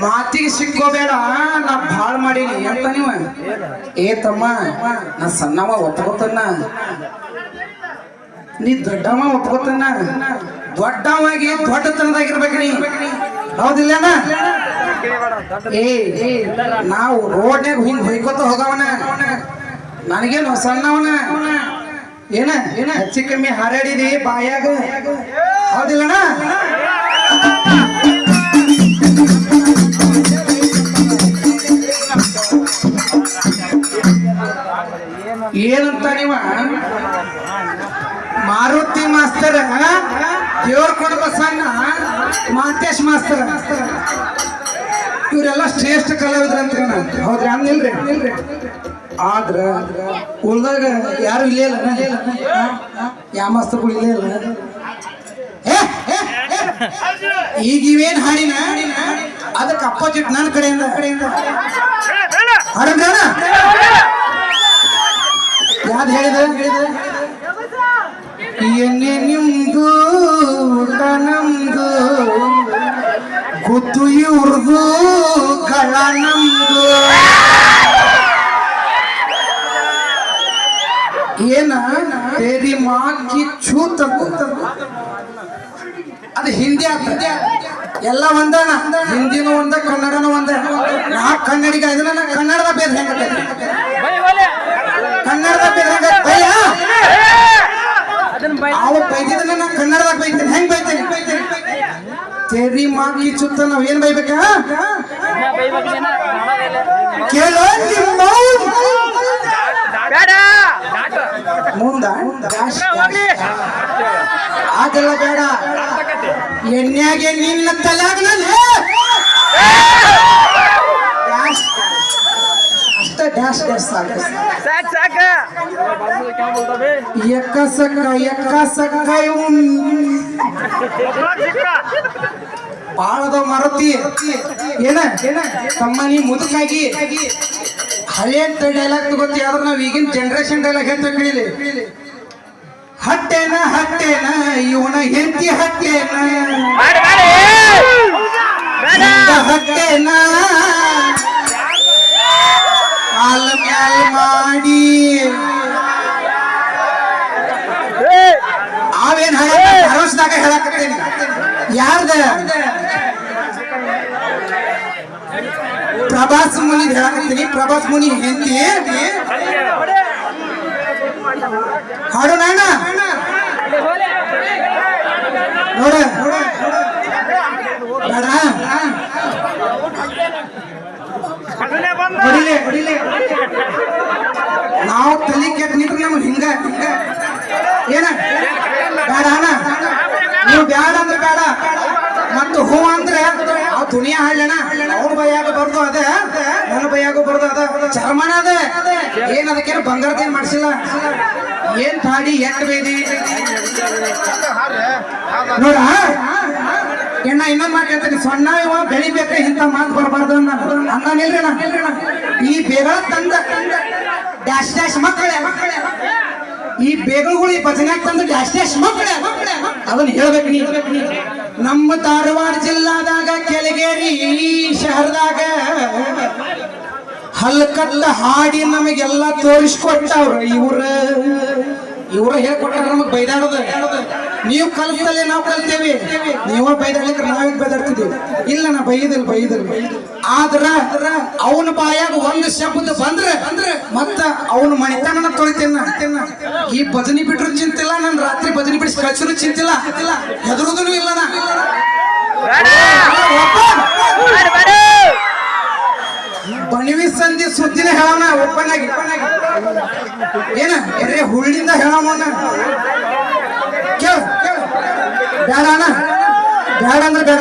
ಮಾತಿಗೆ ಸಿಕ್ಕೋಬೇಡ ನಾ ಭಾಳ ಮಾಡೀನಿ. ಅಂತ ನೀವ? ಏ ತಮ್ಮ ನಾ ಸಣ್ಣವ ಒಪ್ಕೋತನ. ನೀ ದೊಡ್ಡವ ಒಪ್ಕೋತನ. ದೊಡ್ಡವಾಗಿ ದೊಡ್ಡತನದಾಗಿರ್ಬೇಕು ನೀ. ಹೌದಿಲ್ಲಣ್ಣ ಏ ಏ, ನಾವು ರೋಡ್ನಾಗ ಹಿಂಗ್ ಹೊಯ್ಕೋತ ಹೋಗವನ. ನನಗೇನು ಸಣ್ಣವನ? ಏನ? ಏನ ಹೆಚ್ಚು ಕಮ್ಮಿ ಹಾರಾಡಿದಿ ಬಾಯಾಗ. ಹೌದಿಲ್ಲಣ್ಣ ಏನಂತ ನೀವ ಮಾರುತಿ ಮಾಸ್ತರ ದೇವ್ರ ಕೊಡ ಬಸಣ್ಣ ಮಾತೇಶ್ ಮಾಸ್ತರ್ ಇವರೆಲ್ಲ ಶ್ರೇಷ್ಠ ಕಲಾವಿದ್ರ ಅಂತ ಹೌದ್ರಿ ಹಂಗಿಲ್ರಿ ಆದ್ರ ಉಳ್ದಾಗ ಯಾರು ಇಲ್ಲೇ ಇಲ್ಲ ಯಾವ ಮಾಸ್ತರ್ಗಳು ಇಲ್ಲೇ ಇಲ್ಲ ಈಗ ಇವೇನ್ ಹಾಡಿನ ಅದಕ್ಕೆ ಅಪೋಸಿಟ್ ನನ್ನ ಕಡೆಯಿಂದ ಕಡೆಯಿಂದ ಇವ್ರದು ಕಳ ನಮ್ದು ಏನ? ತೇರಿ ಮಾಕಿ ಚೂತ ಅದು ಹಿಂದಿ ಆಗ್ತದ ಎಲ್ಲ ಒಂದನ? ಹಿಂದಿನೂ ಒಂದ ಕನ್ನಡನೂ ಒಂದ. ನಾ ಕನ್ನಡಿಗ ಇದನ್ನ ನಾ ಕನ್ನಡದ ಬೇರೆ ಹೆಂಗ ಕನ್ನಡದ ಬೇರೆ ಹೆಂಗ ಅವ ಬೈದಿದ್ದನ್ನ ನಾ ಕನ್ನಡದಾಗ ಬೈತೇನೆ. ತೇರಿ ಮಾಡಿ ಚುತ್ತ ನಾವ್ ಏನ್ ಬೈಬೇಕ? ಕೇಳ ಮುಂದ. ಅದೆಲ್ಲ ಬೇಡ. ಎಣ್ಣೆಗೆ ನಿನ್ನ ತಲೆ ಡ್ಯಾಶ್ ಅಷ್ಟ ಡ್ಯಾಶ್ ಡ್ಯಾಶ್ ಸಾಕು. ಸಾಕ್ ಸಾಕ. ಎಕ್ಕ ಸಕ್ಕ ಎಕ್ಕ ಸಕ್ಕ. ಬಾಳದ ಮರತಿ. ಏನ? ಏನ ತಮ್ಮ ನೀ ಮುದುಕಾಗಿ ಹಳೆ ಡೈಲಾಗ್ ತಗೋತಿ ಆದ್ರೆ ನಾವ್ ಈಗಿನ ಜನರೇಷನ್ ಡೈಲಾಗ್ ಹೇಳ್ತಾ ಕೇಳಿ ಹಟ್ಟೆನ ಹಟ್ಟೆನ ಇವನ ಹೆಂಡತಿ ಹಟ್ಟೆನ. ಹಟ್ಟೆನ. প্রভাস মুনি থেকে প্রভাস মুনি হিন্দি হাড়ো না ದುನಿಯಾ ಹಳ್ಳಣ ಅವ್ನ ಬೈಯಾಗ ಬರ್ದು ಅದ, ನನ್ನ ಬೈಯಾಗ ಬರ್ದು ಅದ. ಚರ್ಮನ ಅದ. ಏನ್ ಅದಕ್ಕೇನು ಬಂಗಾರದೇನ್ ಮಾಡಿಸಿಲ್ಲ? ಏನ್ ತಾಡಿ ಎಟ್ ಬೇದಿ ನೋಡ, ಎಣ್ಣ, ಇನ್ನೊಂದ್ ಮಾತು ಹೇಳ್ತೀನಿ. ಸಣ್ಣ ಇವ ಬೆಳಿಬೇಕ ಇಂತ ಮಾತು ಬರಬಾರ್ದು ಅನ್ನ. ಅನ್ನ ನಿಲ್ರಿ ಈ ಬೇಗ ತಂದ. ಡ್ಯಾಶ್ ಡ್ಯಾಶ್ ಮಕ್ಕಳೇ. ಬೇಗಳುಗಳು ಈ ಭಜನ್ಯಾಗ ಮಕ್ಕಳೇ ಮಕ್ಕಳೇ. ಅದನ್ನ ಹೇಳ್ಬೇಕು ನೀ ನಮ್ಮ ಧಾರವಾಡ ಜಿಲ್ಲಾದಾಗ ಕೆಳಗೇರಿ ಶಹರದಾಗ ಹಲ್ಕಲ್ಲ ಹಾಡಿ ನಮಗೆಲ್ಲ ತೋರಿಸ್ಕೊಟ್ಟವ್ರ ಇವ್ರ. ಇವ್ರ ಹೇಳ್ಕೊಟ್ಟಾರ ನಮಗ್ ಬೈದಾಡೋದು. ನೀವು ಕಲ್ತಲ್ಲೇ ನಾವು ಕಲ್ತೇವೆ. ನೀವ ಬೈದಾಡ್ಲಿಕ್ಕೆ ನಾವೇ ಬೈದಾಡ್ತಿದ್ದೀವಿ. ಇಲ್ಲ ನಾ ಬೈದಿಲ್ಲ ಬೈದಿಲ್ಲ. ಆದ್ರ ಅವನ ಬಾಯಾಗ ಒಂದು ಶಬ್ದ ಬಂದ್ರೆ ಅಂದ್ರೆ ಮತ್ತ ಅವನ ಮಣಿತನ ತೊಳಿತೇನ ಈ ಭಜನಿ ಬಿಟ್ರು ಚಿಂತಿಲ್ಲ, ನಾನು ರಾತ್ರಿ ಭಜನಿ ಬಿಡಿಸಿ ಕಳ್ಸಿರು ಚಿಂತಿಲ್ಲ. ಹೆದರುದೂ ಇಲ್ಲ ನಾ. ಬಣಿವಿ ಸಂಧಿ ಸುದ್ದಿನ ಹೇಳೋಣ ಆಗಿ ಏನ, ಬರೇ ಹುಳ್ಳಿಂದ ಹೇಳೋಣ ಕೇಳ ಕೇಳ ಬೇಡ ಅಣ್ಣ. ಬೇಡ ಅಂದ್ರೆ ಬೇಡ.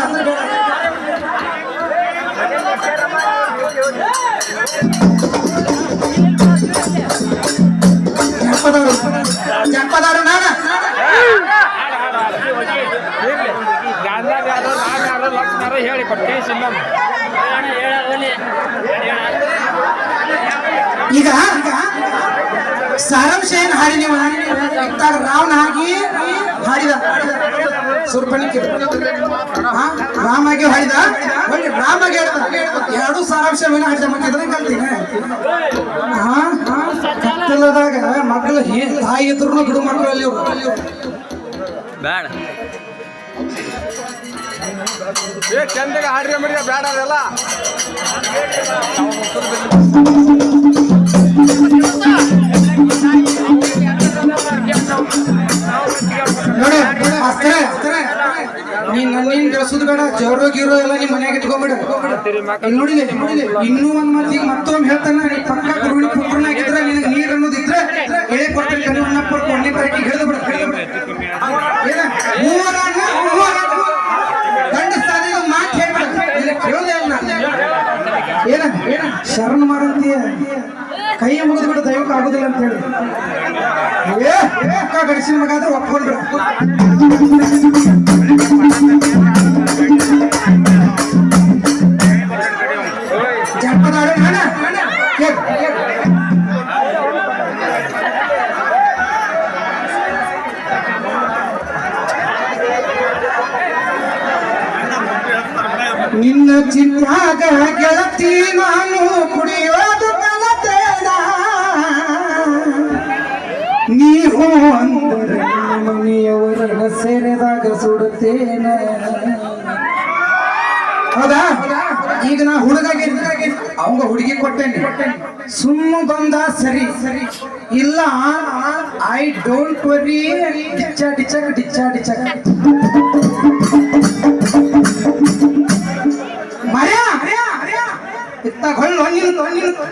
ಹೇಳಿ ಈಗ ಸಾರಾಂಶ ಏನ್ ಹಾಡಿ ನೀವು? ರಾವಣ ಹಾಕಿ ಹಾಡಿದ. ಸುರ್ಪಣಿಕೆ ರಾಮ ಆಗಿ ಹಾಡಿದ? ಒಳ್ಳೆ ಆರಾಮಾಗಿ ಹೇಳ್ದ ಎರಡು ಸಾರಾಂಶ ಮೇಲೆ ಅಡ್ಡ ಮಕ್ಕಿದ್ರೆ ಕಲ್ತೀನಿ. ಕತ್ತಲದಾಗ ಮಕ್ಕಳು ತಾಯಿ ಇದ್ರು ಬಿಡು ಮಕ್ಕಳು ಅಲ್ಲಿ ಬೇಡ. ಚಂದಗೆ ಹಾಡ್ರಿ ಮರಿ ಬೇಡ ಅದೆಲ್ಲ. ಇನ್ನೂ ಒಂದ್ ಮಾತು ಈಗ ಮತ್ತೊಮ್ಮೆ ಹೇಳ್ತಾನ ಪಕ್ಕ ಗುರುಳಿ ಪುತ್ರನಾಗಿದ್ರೆ ನಿನಗೆ ನೀರ್ ಅನ್ನೋದಿದ್ರೆ ಎಳೆ ಕೊಟ್ಟರೆ ಕಡಿ ಅಣ್ಣಪ್ಪ ಕೊಂಡಿ ಬರಕ್ಕೆ ಹಿಡಿದು ಬಿಡ ಏನ? ಗಂಡ ಮಾತು ಹೇಳ್ಬಿಡ. ನಿನಗೆ ಕೇಳೋದೇ ಅಲ್ಲ ಏನ ಏನ? ಶರಣ ಮಾರಂತೀಯ ಕೈ ಮುಗಿದು ಬಿಡು ದೈವಕ್ಕೆ ಆಗುದಿಲ್ಲ ಅಂತ ಹೇಳಿ. ಏ ಗಡಿಸಿನ ಮಗ ಆದ್ರೆ ನಿನ್ನ ಚಿನ್ನಾಗ ಗೆಳತಿ ನಾನು ಕುಡಿಯೋದು ಕಲತೇನ. ನೀವು ಅಂದರೆ ಮನೆಯವರನ್ನ ಸೇರಿದಾಗ ಸುಡುತ್ತೇನ. ಹೌದಾ? ಈಗ ನಾ ಹುಡುಗಾಗಿ ಅವಂಗ ಹುಡುಗಿ ಕೊಟ್ಟೇನೆ. ಸುಮ್ಮ ಬಂದ ಸರಿ. ಸರಿ ಇಲ್ಲ ಐ ಡೋಂಟ್ ವರಿ ಡಿಚ್ಚ ಡಿಚ್ಚ ಡಿಚ್ಚ ಡಿಚಕ್ ಮರ್ಯಾ ಇತ್ತ ಹೊಳ್ಳು ನೀನು ನೀನು